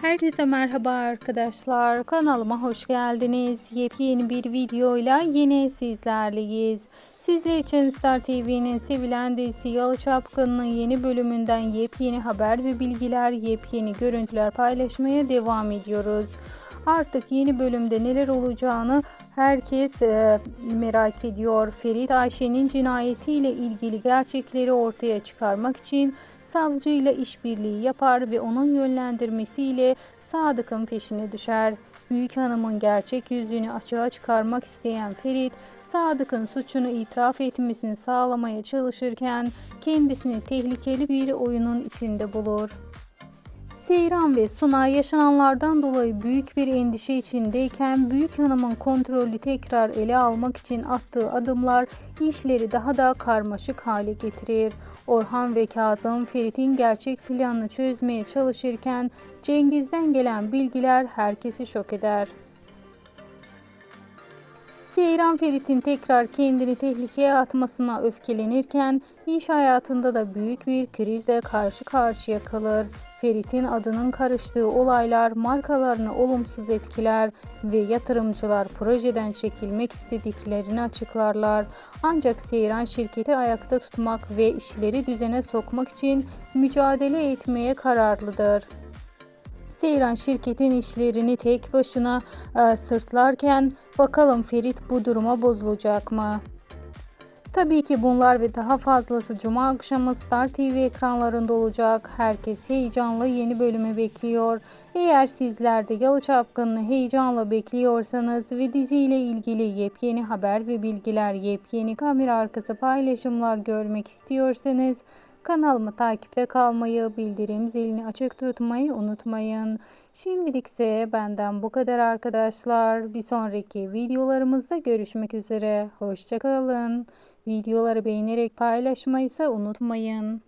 Herkese merhaba arkadaşlar. Kanalıma hoş geldiniz. Yepyeni bir videoyla yine sizlerleyiz. Sizler için Star TV'nin sevilen dizisi Yalı Çapkın'ın yeni bölümünden yepyeni haber ve bilgiler, yepyeni görüntüler paylaşmaya devam ediyoruz. Artık yeni bölümde neler olacağını herkes e, merak ediyor. Ferit Ayşe'nin cinayetiyle ilgili gerçekleri ortaya çıkarmak için savcıyla işbirliği yapar ve onun yönlendirmesiyle Sadık'ın peşine düşer. Büyük hanımın gerçek yüzünü açığa çıkarmak isteyen Ferit, Sadık'ın suçunu itiraf etmesini sağlamaya çalışırken kendisini tehlikeli bir oyunun içinde bulur. Seyran ve Sunay yaşananlardan dolayı büyük bir endişe içindeyken Büyük Hanım'ın kontrolü tekrar ele almak için attığı adımlar işleri daha da karmaşık hale getirir. Orhan ve Kazım Ferit'in gerçek planını çözmeye çalışırken Cengiz'den gelen bilgiler herkesi şok eder. Seyran Ferit'in tekrar kendini tehlikeye atmasına öfkelenirken iş hayatında da büyük bir krizle karşı karşıya kalır. Ferit'in adının karıştığı olaylar markalarını olumsuz etkiler ve yatırımcılar projeden çekilmek istediklerini açıklarlar. Ancak Seyran şirketi ayakta tutmak ve işleri düzene sokmak için mücadele etmeye kararlıdır. Seyran şirketin işlerini tek başına e, sırtlarken bakalım Ferit bu duruma bozulacak mı? Tabii ki bunlar ve daha fazlası Cuma akşamı Star TV ekranlarında olacak. Herkes heyecanla yeni bölümü bekliyor. Eğer sizler de Yalı Çapkın'ı heyecanla bekliyorsanız ve diziyle ilgili yepyeni haber ve bilgiler, yepyeni kamera arkası paylaşımlar görmek istiyorsanız Kanalımı takipte kalmayı, bildirim zilini açık tutmayı unutmayın. Şimdilikse benden bu kadar arkadaşlar. Bir sonraki videolarımızda görüşmek üzere. Hoşçakalın. Videoları beğenerek paylaşmayı ise unutmayın.